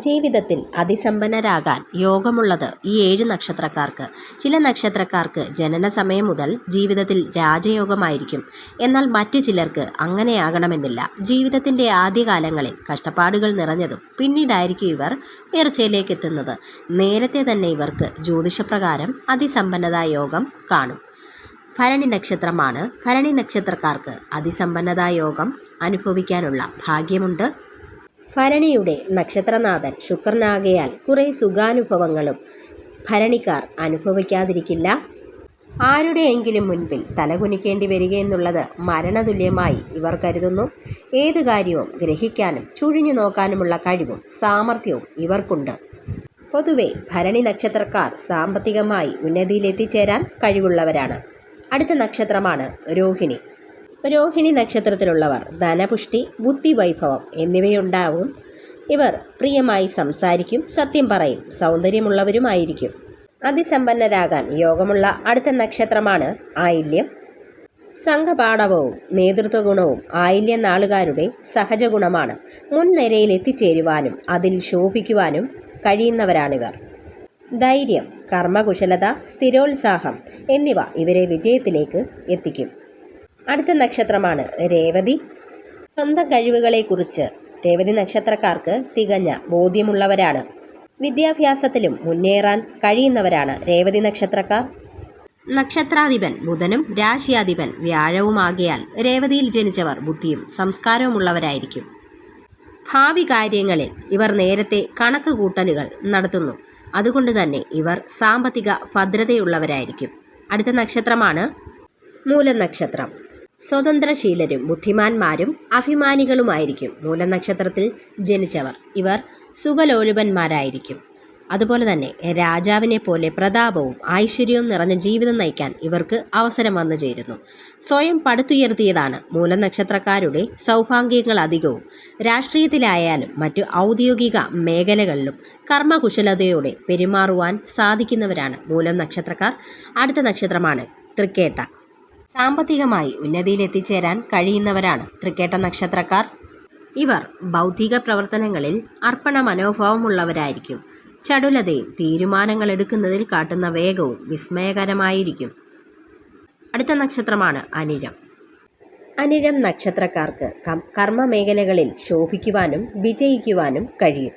ജീവിതത്തിൽ അതിസമ്പന്നരാകാൻ യോഗമുള്ളത് ഈ ഏഴ് നക്ഷത്രക്കാർക്ക്. ചില നക്ഷത്രക്കാർക്ക് ജനന സമയം മുതൽ ജീവിതത്തിൽ രാജയോഗമായിരിക്കും. എന്നാൽ മറ്റു ചിലർക്ക് അങ്ങനെയാകണമെന്നില്ല. ജീവിതത്തിന്റെ ആദ്യകാലങ്ങളിൽ കഷ്ടപ്പാടുകൾ നിറഞ്ഞതും പിന്നീടായിരിക്കും ഇവർ ഉയർച്ചയിലേക്ക് എത്തുന്നത്. നേരത്തെ തന്നെ ഇവർക്ക് ജ്യോതിഷപ്രകാരം അതിസമ്പന്നതാ യോഗം കാണും. ഭരണി നക്ഷത്രമാണ്. ഭരണി നക്ഷത്രക്കാർക്ക് അതിസമ്പന്നതാ യോഗം അനുഭവിക്കാനുള്ള ഭാഗ്യമുണ്ട്. ഭരണിയുടെ നക്ഷത്രനാഥൻ ശുക്രനാകയാൽ കുറേ സുഖാനുഭവങ്ങളും ഭരണിക്കാർ അനുഭവിക്കാതിരിക്കില്ല. ആരുടെയെങ്കിലും മുൻപിൽ തലകുനിക്കേണ്ടി വരികയെന്നുള്ളത് മരണതുല്യമായി ഇവർ കരുതുന്നു. ഏത് കാര്യവും ഗ്രഹിക്കാനും ചുഴിഞ്ഞു നോക്കാനുമുള്ള കഴിവും സാമർഥ്യവും ഇവർക്കുണ്ട്. പൊതുവെ ഭരണി നക്ഷത്രക്കാർ സാമ്പത്തികമായി ഉന്നതിയിലെത്തിച്ചേരാൻ കഴിവുള്ളവരാണ്. അടുത്ത നക്ഷത്രമാണ് രോഹിണി. രോഹിണി നക്ഷത്രത്തിലുള്ളവർ ധനപുഷ്ടി ബുദ്ധിവൈഭവം എന്നിവയുണ്ടാവും. ഇവർ പ്രിയമായി സംസാരിക്കും സത്യം പറയും സൗന്ദര്യമുള്ളവരുമായിരിക്കും. അതിസമ്പന്നരാകാൻ യോഗമുള്ള അടുത്ത നക്ഷത്രമാണ് ആയില്യം. സംഘപാഠവവും നേതൃത്വ ഗുണവും ആയില്യ നാളുകാരുടെ സഹജ ഗുണമാണ് മുൻനിരയിൽ എത്തിച്ചേരുവാനും അതിൽ ശോഭിക്കുവാനും കഴിയുന്നവരാണിവർ. ധൈര്യം കർമ്മകുശലത സ്ഥിരോത്സാഹം എന്നിവ ഇവരെ വിജയത്തിലേക്ക് എത്തിക്കും. അടുത്ത നക്ഷത്രമാണ് രേവതി. സ്വന്തം കഴിവുകളെക്കുറിച്ച് രേവതി നക്ഷത്രക്കാർക്ക് തികഞ്ഞ ബോധ്യമുള്ളവരാണ്. വിദ്യാഭ്യാസത്തിലും മുന്നേറാൻ കഴിയുന്നവരാണ് രേവതി നക്ഷത്രക്കാർ. നക്ഷത്രാധിപൻ ബുധനും രാശിയാധിപൻ വ്യാഴവുമാകിയാൽ രേവതിയിൽ ജനിച്ചവർ ബുദ്ധിയും സംസ്കാരവുമുള്ളവരായിരിക്കും. ഭാവി കാര്യങ്ങളിൽ ഇവർ നേരത്തെ കണക്ക് കൂട്ടലുകൾ നടത്തുന്നു. അതുകൊണ്ട് തന്നെ ഇവർ സാമ്പത്തിക ഭദ്രതയുള്ളവരായിരിക്കും. അടുത്ത നക്ഷത്രമാണ് മൂലനക്ഷത്രം. സ്വതന്ത്രശീലരും ബുദ്ധിമാന്മാരും അഭിമാനികളുമായിരിക്കും. മൂലനക്ഷത്രത്തിൽ ജനിച്ചവർ ഇവർ സുഖലോലുപന്മാരായിരിക്കും അതുപോലെ തന്നെ രാജാവിനെ പോലെ പ്രതാപവും ഐശ്വര്യവും നിറഞ്ഞ ജീവിതം നയിക്കാൻ ഇവർക്ക് അവസരം വന്നു ചേരുന്നു. സ്വയം പടുത്തുയർത്തിയതാണ് മൂലനക്ഷത്രക്കാരുടെ സൗഭാഗ്യങ്ങൾ അധികവും. രാഷ്ട്രീയത്തിലായാലും മറ്റു ഔദ്യോഗിക മേഖലകളിലും കർമ്മകുശലതയോടെ പെരുമാറുവാൻ സാധിക്കുന്നവരാണ് മൂലം നക്ഷത്രക്കാർ അടുത്ത നക്ഷത്രമാണ് തൃക്കേട്ട. സാമ്പത്തികമായി ഉന്നതിയിലെത്തിച്ചേരാൻ കഴിയുന്നവരാണ് തൃക്കേട്ട നക്ഷത്രക്കാർ. ഇവർ ബൗദ്ധിക പ്രവർത്തനങ്ങളിൽ അർപ്പണ മനോഭാവമുള്ളവരായിരിക്കും ചടുലതയും തീരുമാനങ്ങൾ എടുക്കുന്നതിൽ കാട്ടുന്ന വേഗവും വിസ്മയകരമായിരിക്കും. അടുത്ത നക്ഷത്രമാണ് അനിരം അനിരം നക്ഷത്രക്കാർക്ക് കർമ്മ മേഖലകളിൽ ശോഭിക്കുവാനും വിജയിക്കുവാനും കഴിയും.